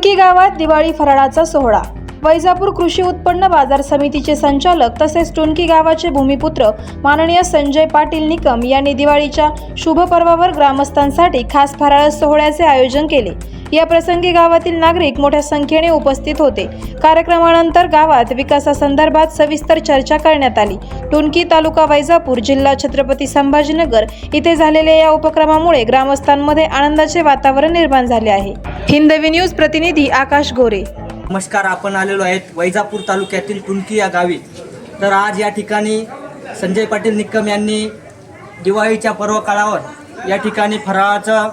कुणकी गावात दिवाळी फराळाचा सोहळा. वैजापूर कृषी उत्पन्न बाजार समितीचे संचालक तसेच टुणकी गावाचे भूमिपुत्र माननीय संजय पाटील निकम यांनी दिवाळीच्या शुभ पर्वावर ग्रामस्थांसाठी खास फराळ सोहळ्याचे आयोजन केले. या प्रसंगी गावातील नागरिक मोठ्या संख्येने उपस्थित होते. कार्यक्रमानंतर गावात विकासासंदर्भात सविस्तर चर्चा करण्यात आली. टुणकी तालुका वैजापूर जिल्हा छत्रपती संभाजीनगर इथे झालेल्या या उपक्रमामुळे ग्रामस्थांमध्ये आनंदाचे वातावरण निर्माण झाले आहे. हिंदवी न्यूज प्रतिनिधी आकाश गोरे. नमस्कार आपण आलेलो आहेत वैजापूर तालुक्यातील टुणकी या गावी. तर आज या ठिकाणी संजय पाटील निक्कम यांनी दिवाळीच्या पर्व काळावर या ठिकाणी फराळाचं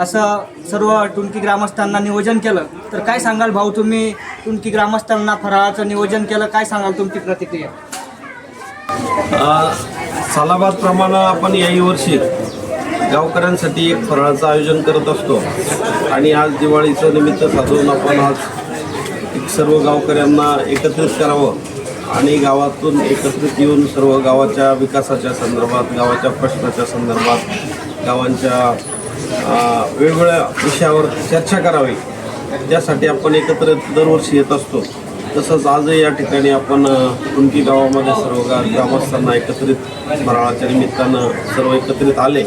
असं सर्व टुणकी ग्रामस्थांना नियोजन केलं. तर काय सांगाल भाऊ तुम्ही? टुणकी ग्रामस्थांना फराळाचं नियोजन केलं काय सांगाल तुमची प्रतिक्रिया? अ, सालाबादप्रमाणे आपण याही वर्षी गावकऱ्यांसाठी एक फराळाचं आयोजन करत असतो. आणि आज दिवाळीचं निमित्त साधून आपण आज सर्व गावकऱ्यांना एकत्रित करावं आणि गावातून एकत्रित येऊन सर्व गावाच्या विकासाच्या संदर्भात गावाच्या प्रश्नाच्या संदर्भात गावांच्या वेगवेगळ्या विषयावर चर्चा करावी. त्यासाठी आपण एकत्र दरवर्षी येत असतो. तसंच आजही या ठिकाणी आपण कुणकी गावामध्ये सर्व ग्रामस्थांना एकत्रित फराळाच्या निमित्तानं सर्व एकत्रित आले.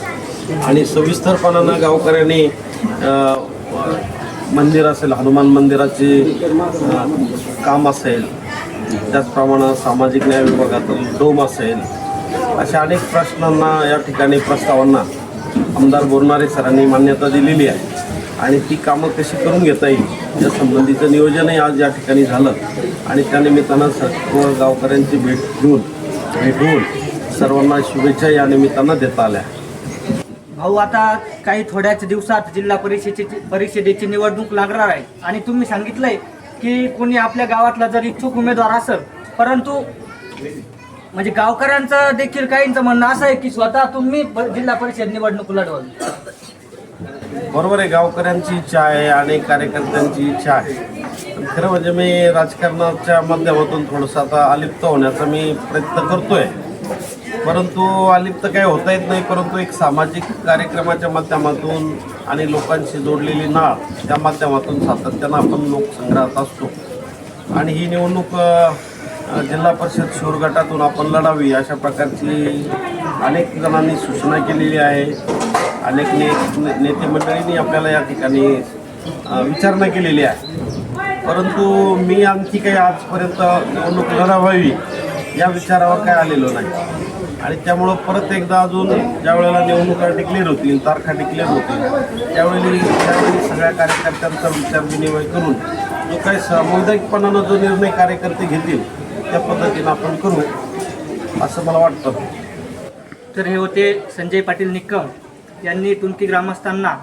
आणि सविस्तरपणानं गावकऱ्यांनी मंदिर असेल हनुमान मंदिराचे काम असेल त्याचप्रमाणे सामाजिक न्याय विभागातील डोम असेल अशा अनेक प्रश्नांना या ठिकाणी प्रस्तावांना आमदार बोरणारे सरांनी मान्यता दिलेली आहे. आणि ती कामं कशी करून घेता येईल या संबंधीचं नियोजनही आज या ठिकाणी झालं. आणि त्यानिमित्तानं सर्व गावकऱ्यांची भेट घेऊन भेटवून सर्वांना शुभेच्छा या निमित्तानं देता आल्या. भाऊ आता काही थोड्याच दिवसात जिल्हा परिषदेची परिषदेची निवडणूक लागणार आहे. आणि तुम्ही सांगितलंय की कोणी आपल्या गावातला जर इच्छुक उमेदवार असेल परंतु म्हणजे गावकऱ्यांचं देखील काहींचं म्हणणं असं आहे की स्वतः तुम्ही प- जिल्हा परिषद निवडणूक लढवाल बरोबर आहे गावकऱ्यांची इच्छा आहे आणि कार्यकर्त्यांची इच्छा आहे. पण खरं म्हणजे मी राजकारणाच्या माध्यमातून थोडंसं आता अलिप्त होण्याचा मी प्रयत्न करतोय. परंतु अलिप्त काही होता येत नाही परंतु एक सामाजिक कार्यक्रमाच्या माध्यमातून आणि लोकांशी जोडलेली नाळ त्या माध्यमातून सातत्यानं आपण लोकसंग्रहात असतो. आणि ही निवडणूक अ, जिल्हा परिषद शूर गटातून आपण लढावी अशा प्रकारची अनेक जणांनी सूचना केलेली आहे. अनेक ने नेते मंडळींनी आपल्याला या ठिकाणी विचारणा केलेली आहे. परंतु मी आणखी काही आजपर्यंत निवडणूक लढावावी या विचारावर काय आलेलो नाही. आणि त्यामुळं परत एकदा अजून ज्या वेळेला निवडणुका डिक्लेअर होतील तारखा डिक्लेअर होतील त्यावेळी त्यावेळी सगळ्या कार्यकर्त्यांचा विचार विनिमय करून जो काही सामुदायिकपणानं जो निर्णय कार्यकर्ते घेतील त्या पद्धतीनं आपण करू असं मला वाटतं. तर हे होते संजय पाटील निक्कम यांनी टुणकी ग्रामस्थांना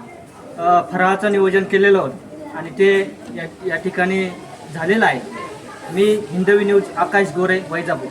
फराळाचं नियोजन केलेलं होतं आणि ते या या ठिकाणी झालेलं आहे. मी हिंदवी न्यूज आकाश गोरे वैजापूर.